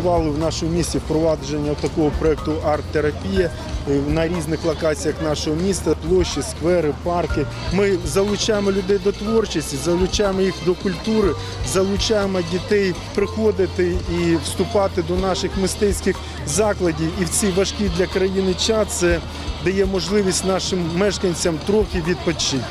анонсували в нашому місті впровадження такого проєкту арт-терапія е, на різних локаціях нашого міста, площі, сквери, парки. Ми залучаємо людей до творчості, залучаємо їх до культури, залучаємо дітей приходити і вступати до наших мистецьких закладів. І в ці важкі для країни час це дає можливість нашим мешканцям трохи відпочити.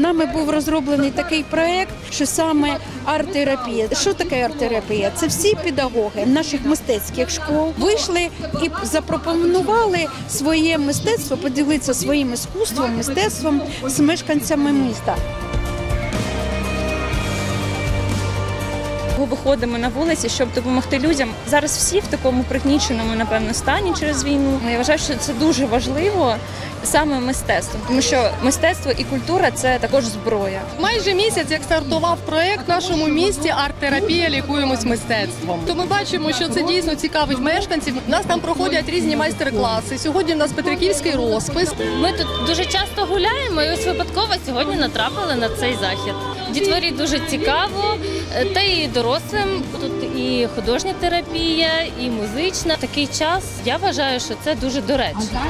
Нами був розроблений такий проект, що саме арт-терапія. Що таке арт-терапія? Це всі педагоги наших мистецьких школ вийшли і запропонували своє мистецтво, поділитися своїм іскусством, мистецтвом з мешканцями міста. Ми виходимо на вулиці, щоб допомогти людям. Зараз всі в такому пригніченому, напевно, стані через війну. Я вважаю, що це дуже важливо саме мистецтво, тому що мистецтво і культура це також зброя. Майже місяць, як стартував проект в нашому місті арт-терапія лікуємось мистецтвом. То ми бачимо, що це дійсно цікавить мешканців. У нас там проходять різні майстер-класи. Сьогодні у нас Петриківський розпис. Ми тут дуже часто гуляємо, і ось випадково сьогодні натрапили на цей захід. Дітворі дуже цікаво, е, та і дорослим тут і художня терапія, і музична. В такий час я вважаю, що це дуже доречно.